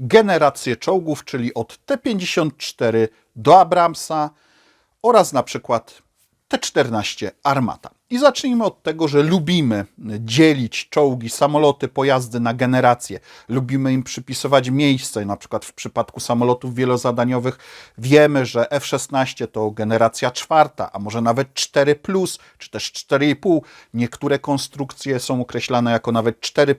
generację czołgów, czyli od T-54 do Abramsa oraz na przykład T-14 Armata. I zacznijmy od tego, że lubimy dzielić czołgi, samoloty, pojazdy na generacje. Lubimy im przypisywać miejsce. Na przykład w przypadku samolotów wielozadaniowych wiemy, że F-16 to generacja czwarta, a może nawet 4, czy też 4,5. Niektóre konstrukcje są określane jako nawet 4.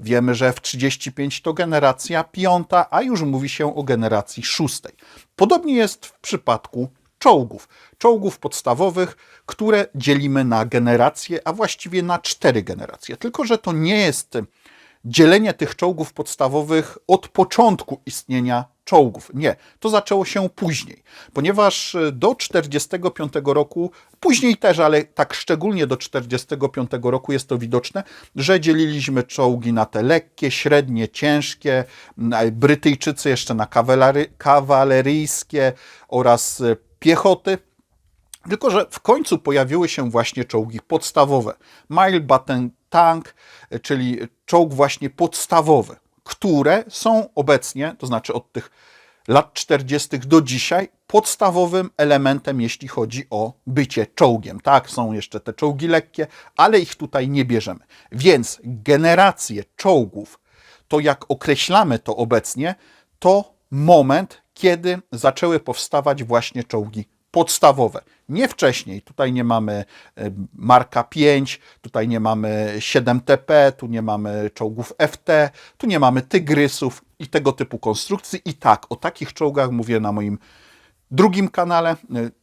Wiemy, że F-35 to generacja piąta, a już mówi się o generacji szóstej. Podobnie jest w przypadku czołgów. Czołgów podstawowych, które dzielimy na generacje, a właściwie na cztery generacje. Tylko, że to nie jest dzielenie tych czołgów podstawowych od początku istnienia czołgów. Nie, to zaczęło się później, ponieważ do 1945 roku, później też, ale tak szczególnie do 1945 roku jest to widoczne, że dzieliliśmy czołgi na te lekkie, średnie, ciężkie, Brytyjczycy jeszcze na kawalery, kawaleryjskie oraz piechoty. Tylko, że w końcu pojawiły się właśnie czołgi podstawowe. Mile Button Tank, czyli czołg właśnie podstawowy, które są obecnie, to znaczy od tych lat 40. do dzisiaj, podstawowym elementem, jeśli chodzi o bycie czołgiem. Tak, są jeszcze te czołgi lekkie, ale ich tutaj nie bierzemy. Więc generacje czołgów, to jak określamy to obecnie, to moment, kiedy zaczęły powstawać właśnie czołgi podstawowe. Nie wcześniej. Tutaj nie mamy e, Marka 5, tutaj nie mamy 7TP, tu nie mamy czołgów FT, tu nie mamy Tygrysów i tego typu konstrukcji. I tak, o takich czołgach mówię na moim drugim kanale. E,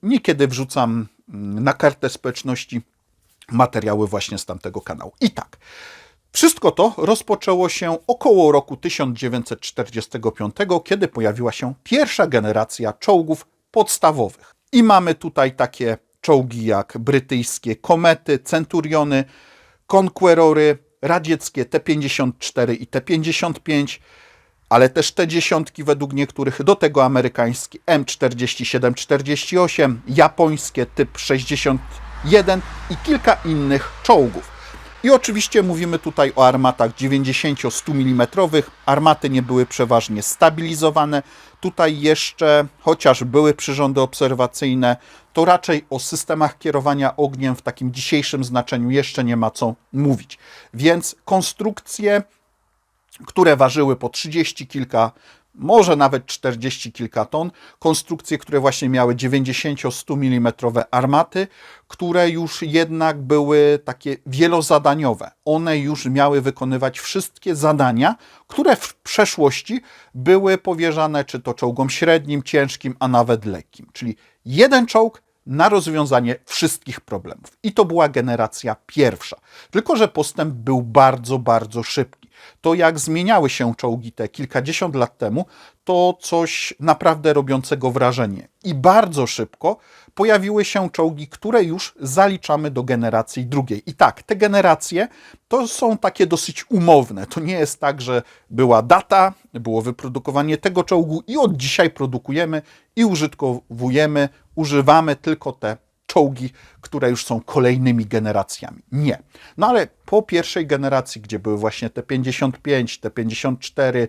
niekiedy wrzucam mm, na kartę społeczności materiały właśnie z tamtego kanału. I tak. Wszystko to rozpoczęło się około roku 1945, kiedy pojawiła się pierwsza generacja czołgów podstawowych. I mamy tutaj takie czołgi jak brytyjskie Komety, Centuriony, Conquerory, radzieckie T-54 i T-55, ale też te dziesiątki według niektórych, do tego amerykańskie M47-48, japońskie typ 61 i kilka innych czołgów. I oczywiście mówimy tutaj o armatach 90-100 mm. Armaty nie były przeważnie stabilizowane. Tutaj jeszcze, chociaż były przyrządy obserwacyjne, to raczej o systemach kierowania ogniem w takim dzisiejszym znaczeniu jeszcze nie ma co mówić. Więc konstrukcje, które ważyły po 30 kilka może nawet 40 kilka ton, konstrukcje, które właśnie miały 90-100 mm armaty, które już jednak były takie wielozadaniowe. One już miały wykonywać wszystkie zadania, które w przeszłości były powierzane czy to czołgom średnim, ciężkim, a nawet lekkim. Czyli jeden czołg na rozwiązanie wszystkich problemów. I to była generacja pierwsza. Tylko, że postęp był bardzo, bardzo szybki to jak zmieniały się czołgi te kilkadziesiąt lat temu, to coś naprawdę robiącego wrażenie. I bardzo szybko pojawiły się czołgi, które już zaliczamy do generacji drugiej. I tak, te generacje to są takie dosyć umowne. To nie jest tak, że była data, było wyprodukowanie tego czołgu i od dzisiaj produkujemy i użytkowujemy, używamy tylko te czołgi, które już są kolejnymi generacjami. Nie. No ale po pierwszej generacji, gdzie były właśnie te 55, te 54,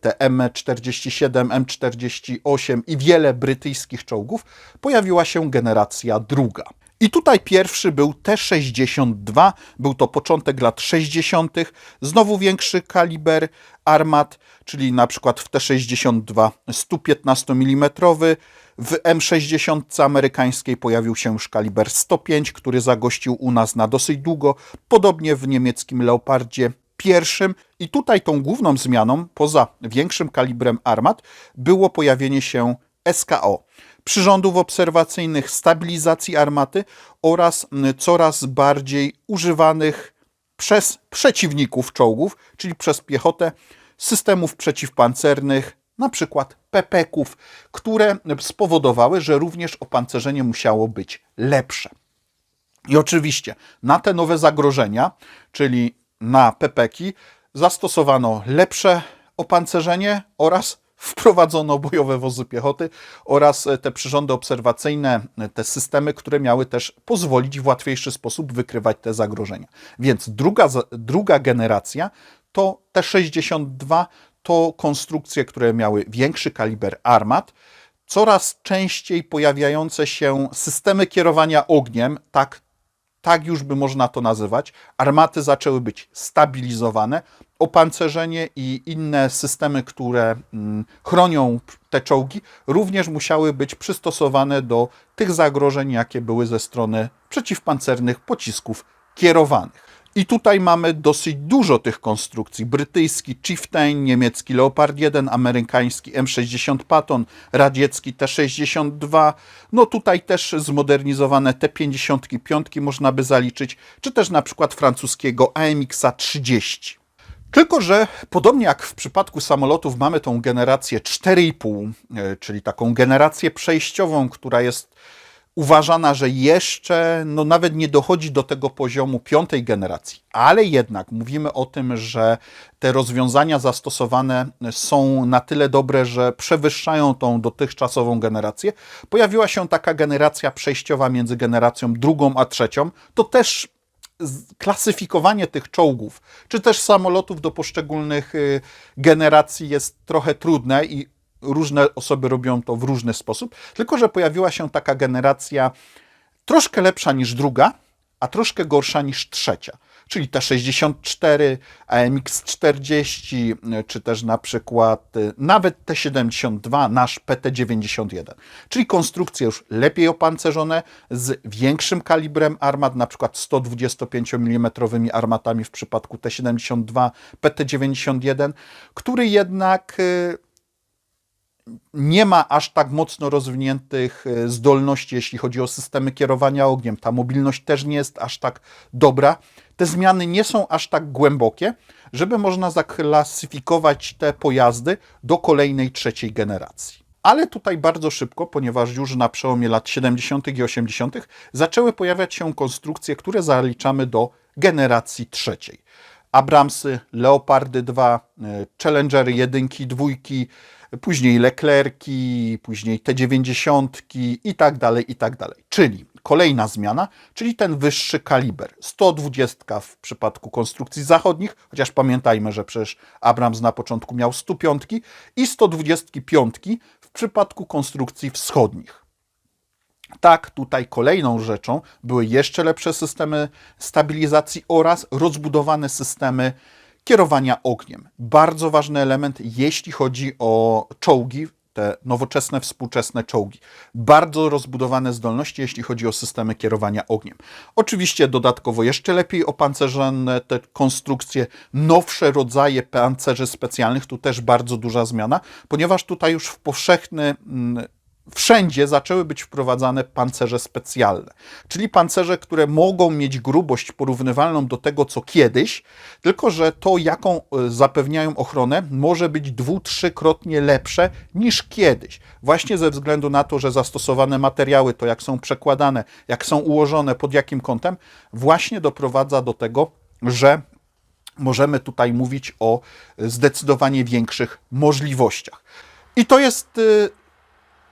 te M47, M48 i wiele brytyjskich czołgów, pojawiła się generacja druga. I tutaj pierwszy był T-62, był to początek lat 60., znowu większy kaliber armat, czyli na przykład w T-62 115 mm, w M60 amerykańskiej pojawił się już kaliber 105, który zagościł u nas na dosyć długo, podobnie w niemieckim Leopardzie pierwszym. I tutaj tą główną zmianą, poza większym kalibrem armat, było pojawienie się SKO, przyrządów obserwacyjnych, stabilizacji armaty oraz coraz bardziej używanych przez przeciwników czołgów, czyli przez piechotę, systemów przeciwpancernych, na przykład pepeków, które spowodowały, że również opancerzenie musiało być lepsze. I oczywiście na te nowe zagrożenia, czyli na pepeki, zastosowano lepsze opancerzenie oraz wprowadzono bojowe wozy piechoty oraz te przyrządy obserwacyjne, te systemy, które miały też pozwolić w łatwiejszy sposób wykrywać te zagrożenia. Więc druga, druga generacja to T-62 to konstrukcje, które miały większy kaliber armat, coraz częściej pojawiające się systemy kierowania ogniem, tak, tak już by można to nazywać. Armaty zaczęły być stabilizowane, opancerzenie i inne systemy, które mm, chronią te czołgi, również musiały być przystosowane do tych zagrożeń, jakie były ze strony przeciwpancernych pocisków kierowanych. I tutaj mamy dosyć dużo tych konstrukcji. Brytyjski Chieftain, niemiecki Leopard 1, amerykański M60 Patton, radziecki T62. No tutaj też zmodernizowane T55 można by zaliczyć, czy też na przykład francuskiego AMX 30. Tylko, że podobnie jak w przypadku samolotów mamy tą generację 4,5, e, czyli taką generację przejściową, która jest uważana, że jeszcze no, nawet nie dochodzi do tego poziomu piątej generacji, ale jednak mówimy o tym, że te rozwiązania zastosowane są na tyle dobre, że przewyższają tą dotychczasową generację. Pojawiła się taka generacja przejściowa między generacją drugą a trzecią. To też klasyfikowanie tych czołgów, czy też samolotów do poszczególnych y, generacji jest trochę trudne i różne osoby robią to w różny sposób, tylko że pojawiła się taka generacja troszkę lepsza niż druga, a troszkę gorsza niż trzecia. Czyli T64, AMX40, czy też na przykład y, nawet T72, nasz PT91. Czyli konstrukcje już lepiej opancerzone, z większym kalibrem armat, na przykład 125 mm armatami w przypadku T72, PT91, który jednak y, nie ma aż tak mocno rozwiniętych e, zdolności, jeśli chodzi o systemy kierowania ogniem. Ta mobilność też nie jest aż tak dobra. Te zmiany nie są aż tak głębokie, żeby można zaklasyfikować te pojazdy do kolejnej trzeciej generacji. Ale tutaj bardzo szybko, ponieważ już na przełomie lat 70. i 80. zaczęły pojawiać się konstrukcje, które zaliczamy do generacji trzeciej. Abramsy, Leopardy 2, e, Challengery 1, 2, później Leclerki, później T90 i tak dalej, i tak dalej. Czyli kolejna zmiana, czyli ten wyższy kaliber. 120 w przypadku konstrukcji zachodnich, chociaż pamiętajmy, że przecież Abrams na początku miał 105 i 125 w przypadku konstrukcji wschodnich. Tak, tutaj kolejną rzeczą były jeszcze lepsze systemy stabilizacji oraz rozbudowane systemy kierowania ogniem. Bardzo ważny element, jeśli chodzi o czołgi, te nowoczesne, współczesne czołgi. Bardzo rozbudowane zdolności, jeśli chodzi o systemy kierowania ogniem. Oczywiście dodatkowo jeszcze lepiej opancerzone te konstrukcje, nowsze rodzaje pancerzy specjalnych, tu też bardzo duża zmiana, ponieważ tutaj już w powszechny mm, wszędzie zaczęły być wprowadzane pancerze specjalne, czyli pancerze, które mogą mieć grubość porównywalną do tego, co kiedyś, tylko że to, jaką e, zapewniają ochronę, może być dwu, trzykrotnie lepsze niż kiedyś. Właśnie ze względu na to, że zastosowane materiały, to jak są przekładane, jak są ułożone, pod jakim kątem, właśnie doprowadza do tego, że możemy tutaj mówić o zdecydowanie większych możliwościach. I to jest e,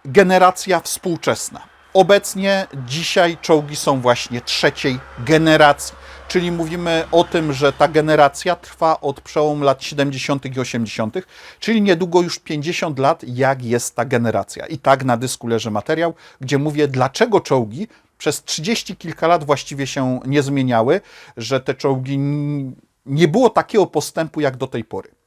generacja współczesna. Obecnie dzisiaj czołgi są właśnie trzeciej generacji, czyli mówimy o tym, że ta generacja trwa od przełomu lat 70. i 80., czyli niedługo już 50 lat, jak jest ta generacja. I tak na dysku leży materiał, gdzie mówię, dlaczego czołgi przez 30 kilka lat właściwie się nie zmieniały, że te czołgi nie było takiego postępu jak do tej pory.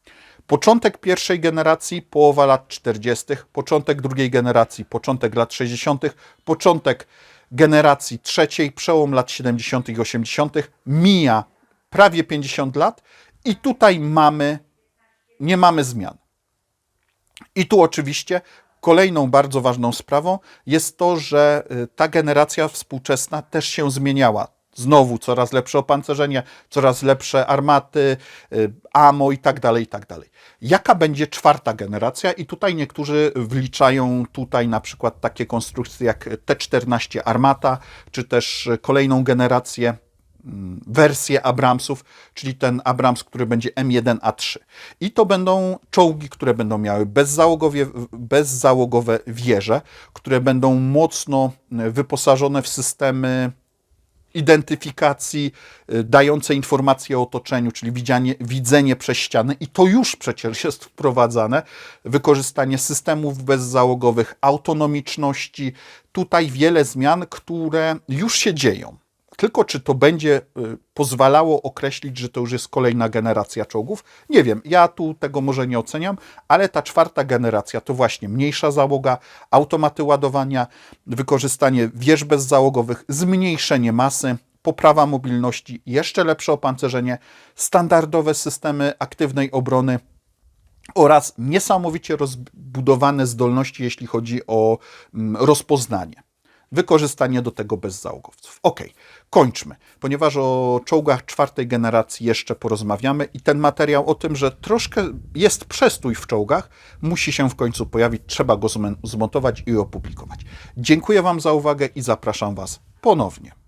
Początek pierwszej generacji, połowa lat 40., początek drugiej generacji, początek lat 60., początek generacji trzeciej, przełom lat 70. i 80., mija prawie 50 lat i tutaj mamy, nie mamy zmian. I tu oczywiście kolejną bardzo ważną sprawą jest to, że y, ta generacja współczesna też się zmieniała. Znowu coraz lepsze opancerzenie, coraz lepsze armaty, y, amo i tak dalej, i tak dalej. Jaka będzie czwarta generacja? I tutaj niektórzy wliczają tutaj na przykład takie konstrukcje jak T-14 Armata, czy też kolejną generację mm, wersję Abramsów, czyli ten Abrams, który będzie M1A3. I to będą czołgi, które będą miały bezzałogowe, bezzałogowe wieże, które będą mocno wyposażone w systemy identyfikacji, y, dające informacje o otoczeniu, czyli widzianie, widzenie przez ściany, i to już przecież jest wprowadzane, wykorzystanie systemów bezzałogowych, autonomiczności. Tutaj wiele zmian, które już się dzieją. Tylko czy to będzie y, pozwalało określić, że to już jest kolejna generacja czołgów? Nie wiem, ja tu tego może nie oceniam, ale ta czwarta generacja to właśnie mniejsza załoga, automaty ładowania, wykorzystanie wież bezzałogowych, zmniejszenie masy, poprawa mobilności, jeszcze lepsze opancerzenie, standardowe systemy aktywnej obrony oraz niesamowicie rozbudowane zdolności, jeśli chodzi o mm, rozpoznanie. Wykorzystanie do tego bezzałogowców. Ok, kończmy, ponieważ o czołgach czwartej generacji jeszcze porozmawiamy i ten materiał o tym, że troszkę jest przestój w czołgach, musi się w końcu pojawić, trzeba go zmon- zmontować i opublikować. Dziękuję Wam za uwagę i zapraszam Was ponownie.